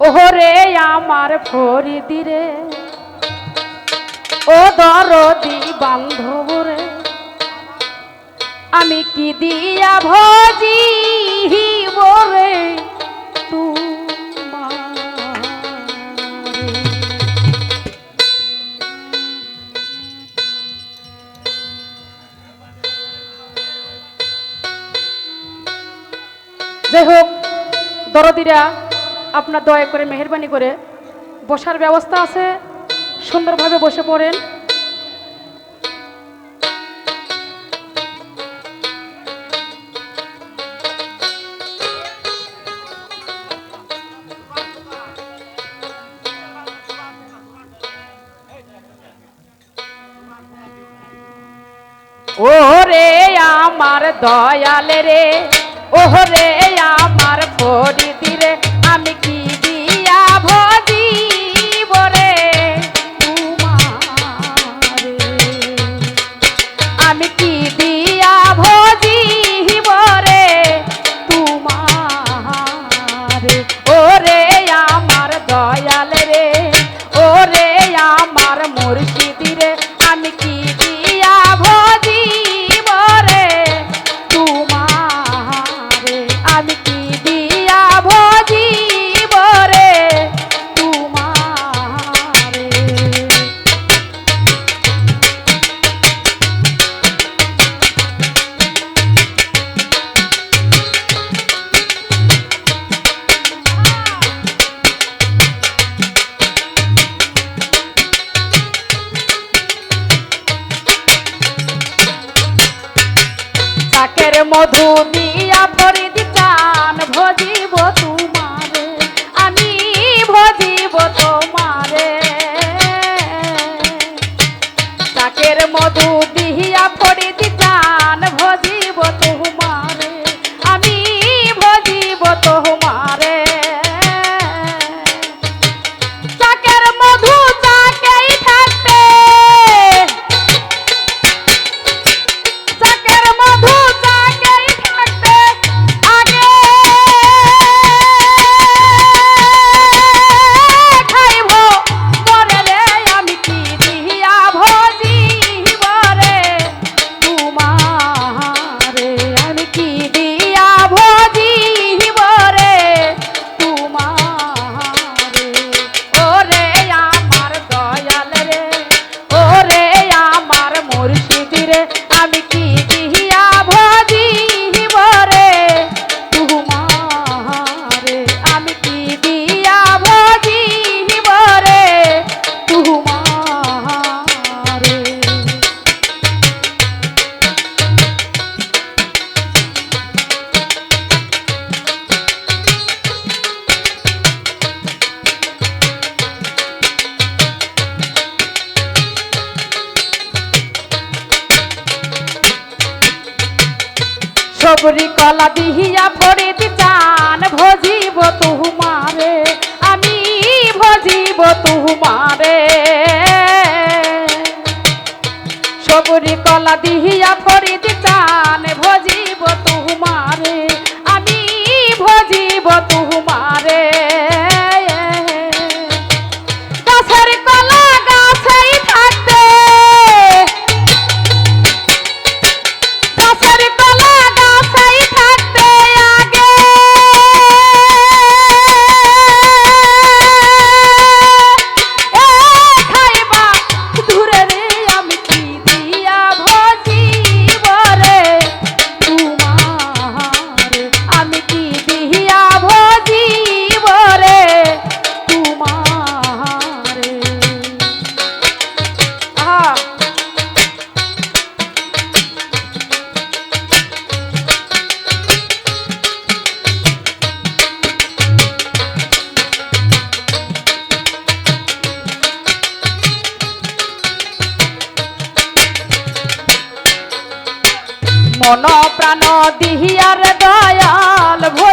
ওরে আমার ফরিদি রে। ও দরদি বান্ধব রে আমি কি দিয়া ভজি বরে যাই হোক, দরদিরা আপনার দয়া করে মেহরবানি করে। বসার ব্যবস্থা আছে, সুন্দরভাবে বসে পড়েন। ওরে আমার দয়াল রে, ওহরে আমার ফরিদি রে Mommy, ডবরি কলা দিহিয়া পরে চান, ভজিব তুমারে আমি ভজিব তুমারে সবরি কলা দিহিয়া পরে চান, ভজিব তুমারে আমি ভজিব তুমারে জানো দিহিয়ার দয়াল ভো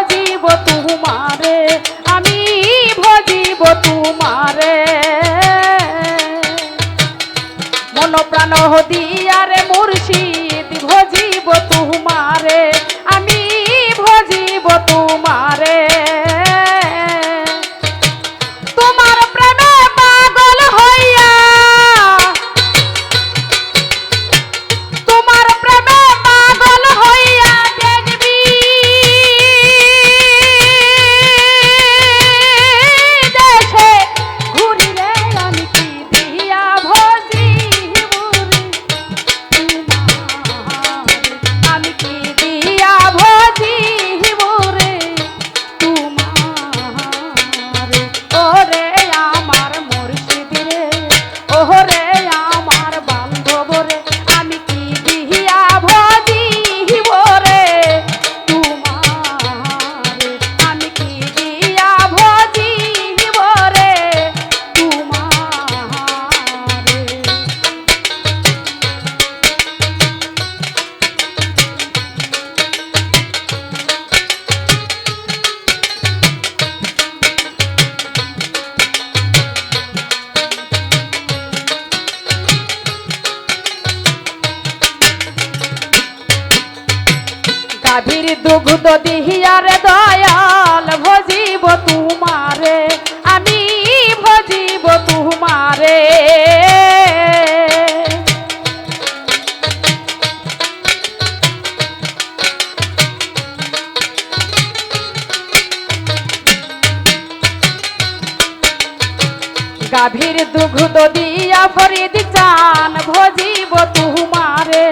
গাভীর দুগ্ধ দিহিয়ারে দয়াল, ভজিব তুমারে, আমি ভজিব তুমারে। গাভীর দুগ্ধ দিয়া ফরিদ চান, ভজিব তুমারে।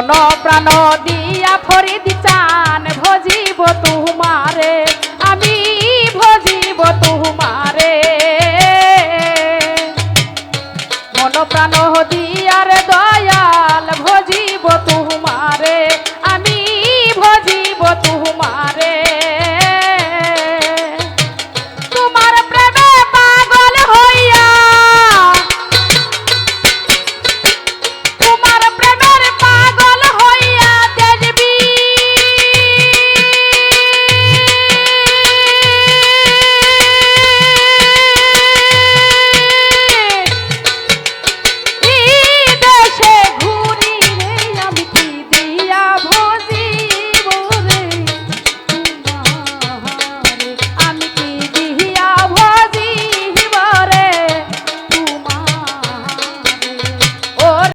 মন প্রাণ দিয়া ফরিদ চান ভজিব তুমারে। আমি ভজিব তুমারে। মন প্রাণ